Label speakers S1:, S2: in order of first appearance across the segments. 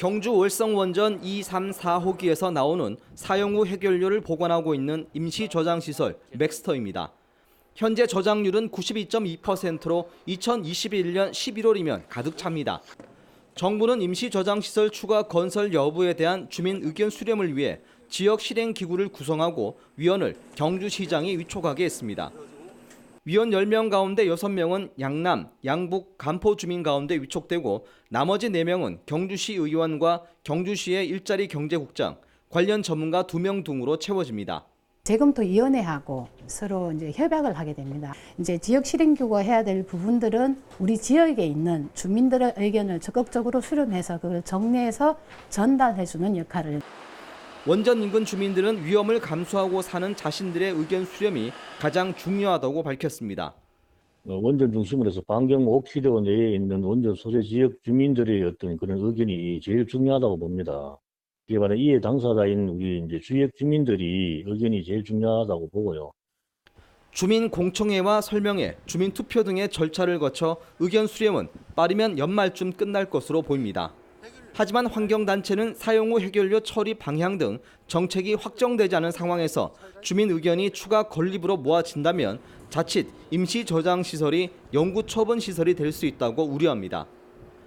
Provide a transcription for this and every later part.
S1: 경주 월성 원전 2, 3, 4호기에서 나오는 사용 후 해결료를 보관하고 있는 임시 저장 시설 맥스터입니다. 현재 저장률은 92.2%로 2021년 11월이면 가득 찹니다. 정부는 임시 저장 시설 추가 건설 여부에 대한 주민 의견 수렴을 위해 지역 실행 기구를 구성하고 위원을 경주시장이 위촉하게 했습니다. 위원 10명 가운데 6명은 양남, 양북, 간포 주민 가운데 위촉되고 나머지 4명은 경주시 의원과 경주시의 일자리 경제국장, 관련 전문가 2명 등으로 채워집니다.
S2: 재검토위원회하고 서로 이제 협약을 하게 됩니다. 이제 지역 실행규가 해야 될 부분들은 우리 지역에 있는 주민들의 의견을 적극적으로 수렴해서 그걸 정리해서 전달해주는 역할을
S1: 원전 인근 주민들은 위험을 감수하고 사는 자신들의 의견 수렴이 가장 중요하다고 밝혔습니다.
S3: 어, 원전 중심으로 해서 반경 5km 내에 있는 원전 소재 지역 주민들의 어떤 그런 의견이 제일 중요하다고 봅니다. 이에 반해 이해 당사자인 우리 이제 지역 주민들이 의견이 제일 중요하다고 보고요.
S1: 주민 공청회와 설명회, 주민 투표 등의 절차를 거쳐 의견 수렴은 빠르면 연말쯤 끝날 것으로 보입니다. 하지만 환경단체는 사용 후 해결료 처리 방향 등 정책이 확정되지 않은 상황에서 주민 의견이 추가 건립으로 모아진다면 자칫 임시 저장 시설이 영구 처분 시설이 될 수 있다고 우려합니다.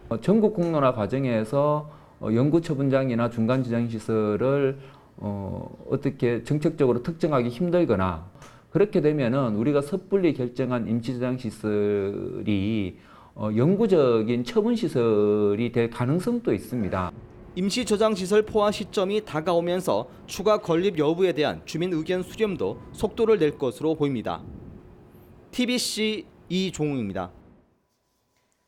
S4: 어, 전국 공론화 과정에서 어, 연구 처분장이나 중간 지정 시설을 어, 어떻게 정책적으로 특정하기 힘들거나 그렇게 되면은 우리가 섣불리 결정한 임시 저장 시설이 어, 영구적인 처분 시설이 될 가능성도 있습니다.
S1: 임시 저장 시설 포화 시점이 다가오면서 추가 건립 여부에 대한 주민 의견 수렴도 속도를 낼 것으로 보입니다. TBC 이종우입니다.